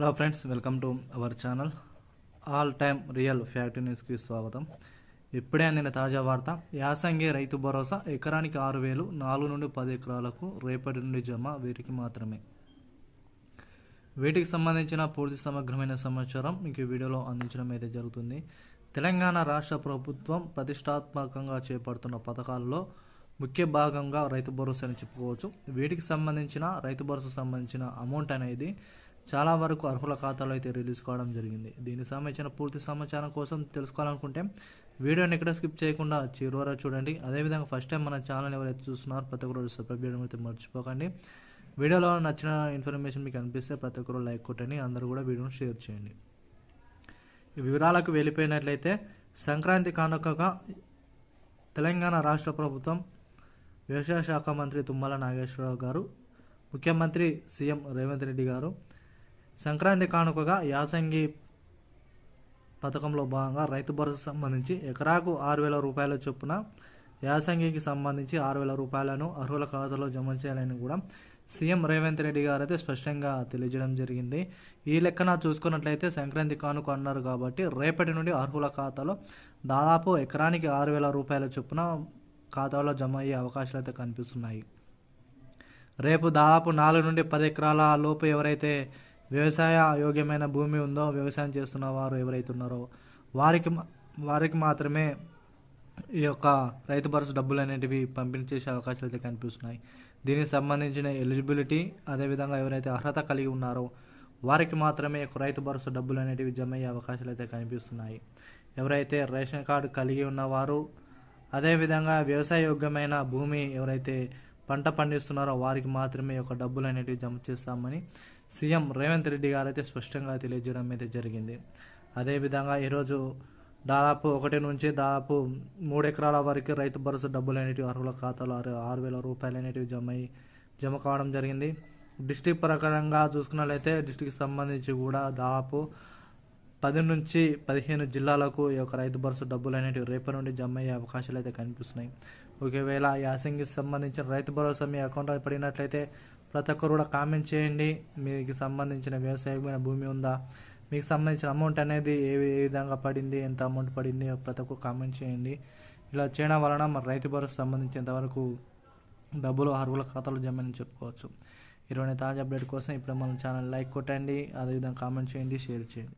Hello friends welcome to our channel all time real fact న్యూస్కి స్వాగతం. ఇప్పుడే అందిన తాజా వార్త యాసంగి రైతు భరోసా ఎకరానికి ఆరు వేలు నాలుగు నుండి పది ఎకరాలకు రేపటి నుండి జమ వీరికి మాత్రమే. వీటికి సంబంధించిన పూర్తి సమగ్రమైన సమాచారం మీకు వీడియోలో అందించడం అయితే జరుగుతుంది. తెలంగాణ రాష్ట్ర ప్రభుత్వం ప్రతిష్టాత్మకంగా చేపడుతున్న పథకాల్లో ముఖ్య భాగంగా రైతు భరోసా అని చెప్పుకోవచ్చు. వీటికి సంబంధించిన రైతు భరోసా సంబంధించిన అమౌంట్ అనేది చాలా వరకు అర్హుల ఖాతాలో అయితే రిలీజ్ కావడం జరిగింది. దీనికి సంబంధించిన పూర్తి సమాచారం కోసం తెలుసుకోవాలనుకుంటే వీడియోని ఎక్కడ స్కిప్ చేయకుండా చివరి చూడండి. అదేవిధంగా ఫస్ట్ టైం మన ఛానల్ ఎవరైతే చూస్తున్నారో ప్రతి ఒక్కరు సబ్స్క్రైబ్ చేయడం అయితే మర్చిపోకండి. వీడియోలో నచ్చిన ఇన్ఫర్మేషన్ మీకు అనిపిస్తే ప్రతి ఒక్కరు లైక్ కొట్టండి. అందరూ కూడా వీడియోని షేర్ చేయండి. వివరాలకు వెళ్ళిపోయినట్లయితే సంక్రాంతి కానుకగా తెలంగాణ రాష్ట్ర ప్రభుత్వం వ్యవసాయ శాఖ మంత్రి తుమ్మల నాగేశ్వరరావు గారు ముఖ్యమంత్రి సీఎం రేవంత్ రెడ్డి గారు సంక్రాంతి కానుకగా యాసంగి పథకంలో భాగంగా రైతు భరోసా సంబంధించి ఎకరాకు ఆరు వేల రూపాయల చొప్పున యాసంగికి సంబంధించి ఆరు వేల రూపాయలను అర్హుల ఖాతాలో జమ చేయాలని కూడా సీఎం రేవంత్ రెడ్డి గారు అయితే స్పష్టంగా తెలియజేయడం జరిగింది. ఈ లెక్కన చూసుకున్నట్లయితే సంక్రాంతి కానుక అన్నారు కాబట్టి రేపటి నుండి అర్హుల ఖాతాలో దాదాపు ఎకరానికి ఆరు వేల రూపాయల చొప్పున ఖాతాలో జమ అయ్యే అవకాశాలు అయితే కనిపిస్తున్నాయి. రేపు దాదాపు నాలుగు నుండి పది ఎకరాల లోపు ఎవరైతే వ్యవసాయ యోగ్యమైన భూమి ఉందో వ్యవసాయం చేస్తున్న వారు ఎవరైతే ఉన్నారో వారికి వారికి మాత్రమే ఈ యొక్క రైతు భరోసా డబ్బులు అనేటివి పంపిణీ చేసే అవకాశాలు అయితే కనిపిస్తున్నాయి. దీనికి సంబంధించిన ఎలిజిబిలిటీ అదేవిధంగా ఎవరైతే అర్హత కలిగి ఉన్నారో వారికి మాత్రమే రైతు భరోసా డబ్బులు అనేటివి జమ అయ్యే అవకాశాలు అయితే కనిపిస్తున్నాయి. ఎవరైతే రేషన్ కార్డు కలిగి ఉన్నవారు అదేవిధంగా వ్యవసాయ యోగ్యమైన భూమి ఎవరైతే పంట పండిస్తున్నారో వారికి మాత్రమే ఈ యొక్క డబ్బులు అనేటివి జమ చేస్తామని సీఎం రేవంత్ రెడ్డి గారు అయితే స్పష్టంగా తెలియజేయడం అయితే జరిగింది. అదేవిధంగా ఈరోజు దాదాపు ఒకటి నుంచి దాదాపు మూడు ఎకరాల వరకు రైతు భరోసా డబ్బులు అనేటివి అర్హుల ఖాతాలో ఆరు ఆరు వేల రూపాయలు అనేటివి జమ జమ కావడం జరిగింది. డిస్టిక్ ప్రకారంగా చూసుకున్నట్లయితే డిస్టిక్కి సంబంధించి కూడా దాదాపు పది నుంచి పదిహేను జిల్లాలకు ఈ యొక్క రైతు భరోసా డబ్బులు అనేటివి రేపటి నుండి జమ అయ్యే అవకాశాలు అయితే కనిపిస్తున్నాయి. ఒకవేళ యాసంగికి సంబంధించిన రైతు భరోసా మీ అకౌంట్లో పడినట్లయితే ప్రతి ఒక్కరు కూడా కామెంట్ చేయండి. మీకు సంబంధించిన వ్యవసాయమైన భూమి ఉందా? మీకు సంబంధించిన అమౌంట్ అనేది ఏ ఏ విధంగా పడింది? ఎంత అమౌంట్ పడింది? ప్రతి ఒక్కరు కామెంట్ చేయండి. ఇలా చేయడం వలన మన రైతు భరోసా సంబంధించినంతవరకు డబ్బులు అర్హుల ఖాతాలో జమ అని చెప్పుకోవచ్చు ఇరవై తాజా అప్డేట్ కోసం ఇప్పుడు మన ఛానల్ లైక్ కొట్టండి. అదేవిధంగా కామెంట్ చేయండి షేర్ చేయండి.